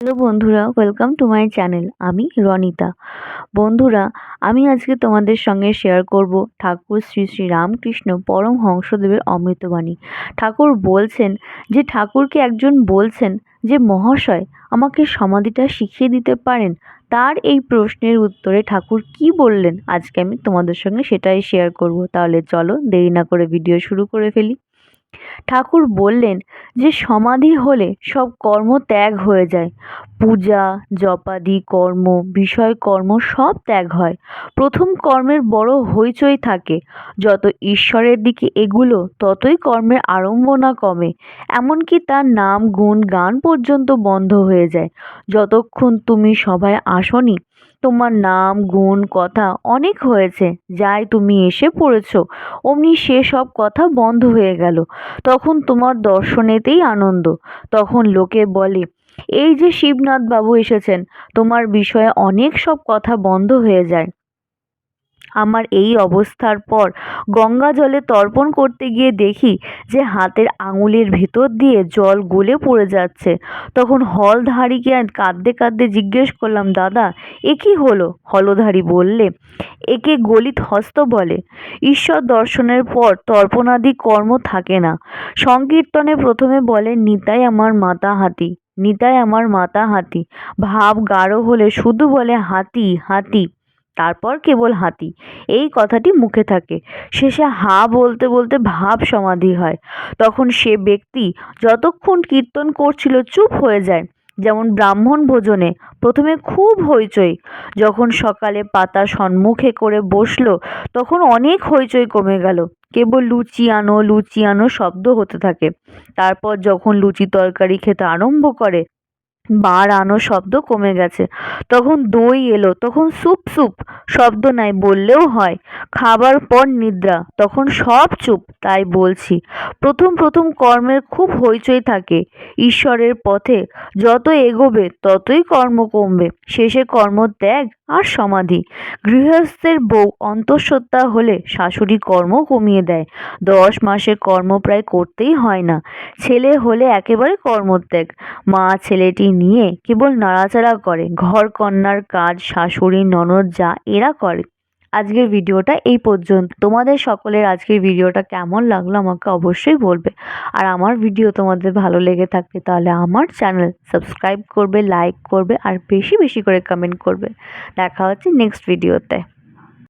Hello বন্ধুরা welcome to my channel আমি রনিতা। বন্ধুরা, আমি আজকে তোমাদের সঙ্গে শেয়ার করব ঠাকুর শ্রী শ্রী রামকৃষ্ণ পরম হংসদেবের অমৃতবাণী। ঠাকুর বলছেন যে, ঠাকুরকে একজন বলছেন যে, মহাশয়, আমাকে সমাধিটা শিখিয়ে দিতে পারেন? তার এই প্রশ্নের উত্তরে ঠাকুর কি বললেন? আজকে আমি তোমাদের সঙ্গে সেটাই শেয়ার করব। তাহলে চলো দেরি না করে ভিডিও শুরু করে ফেলি। ঠাকুর বললেন, যে সমাধি হলে সব কর্ম ত্যাগ হয়ে যায়। পূজা, জপাদি, কর্ম, বিষয় কর্ম সব ত্যাগ হয়। প্রথম কর্মের বড় হইচই থাকে। যত ঈশ্বরের দিকে এগুলো, ততই কর্মের আড়ম্বনা কমে। এমনকি তার নাম, গুণ, গান পর্যন্ত বন্ধ হয়ে যায়। যতক্ষণ তুমি সবাই আসনি তোমার নাম, গুণ, কথা অনেক হয়েছে, যাই তুমি এসে পড়েছ। অমনি সে সব কথা বন্ধ হয়ে গেল। তখন তোমার দর্শনেতেই আনন্দ। তখন লোকে বলে, এই যে শিবনাথ বাবু এসেছেন, তোমার বিষয়ে অনেক সব কথা বন্ধ হয়ে যায়। আমার এই অবস্থার পর গঙ্গা জলে তর্পণ করতে গিয়ে দেখি যে হাতের আঙুলের ভেতর দিয়ে জল গলে পড়ে যাচ্ছে। তখন হলধারীকে কাঁদতে কাঁদতে জিজ্ঞেস করলাম, দাদা, এ কি হলো? হলধারী বললে, একে গলিত হস্ত বলে। ঈশ্বর দর্শনের পর তর্পণাদি কর্ম থাকে না। সংকীর্তনে প্রথমে বলে, নিতাই আমার মাতা হাতি, নিতাই আমার মাতা হাতি। ভাব গাঢ় হলে শুধু বলে, হাতি হাতি। তারপর কেবল হাতি। এই কথাটি মুখে থাকে। শেষে হা বলতে বলতে ভাব সমাধি হয়। তখন সে ব্যক্তি যতক্ষণ কীর্তন করছিল চুপ হয়ে যায়। যেমন ব্রাহ্মণ ভোজনে প্রথমে খুব হইচই। যখন সকালে পাতা সম্মুখে করে বসল, তখন অনেক হইচই কমে গেল। কেবল লুচি আনো লুচি আনো শব্দ হতে থাকে। তারপর যখন লুচি তরকারি খেতে আরম্ভ করে বার আনো শব্দ কমে গেছে। তখন দই এলো তখন সুপ সুপ শব্দ নাই, বললেও হয়। খাবার পর নিদ্রা, তখন সব চুপ, তাই বলছি। প্রথম প্রথম কর্মের খুব হইচই থাকে। ঈশ্বরের পথে যত এগোবে, ততই কর্ম কমবে। শেষে কর্ম ত্যাগ আর সমাধি। গৃহস্থের বউ অন্তঃসত্ত্বা হলে শাশুড়ি কর্ম কমিয়ে দেয়। দশ মাসে কর্ম প্রায় করতেই হয় না। ছেলে হলে একেবারে কর্মত্যাগ মা ছেলেটি নিয়ে কেবল নাড়াচাড়া করে। ঘর কন্যার কাজ, শাশুড়ি, ননদ যা এরা করে আজকের ভিডিওটা এই পর্যন্ত। তোমাদের সকলের আজকের ভিডিওটা কেমন লাগল আমাকে অবশ্যই বলবে। আর আমার ভিডিও তোমাদের ভালো লেগে থাকলে তাহলে আমার চ্যানেল সাবস্ক্রাইব করবে, লাইক করবে আর বেশি বেশি করে কমেন্ট করবে। দেখা হচ্ছে নেক্সট ভিডিওতে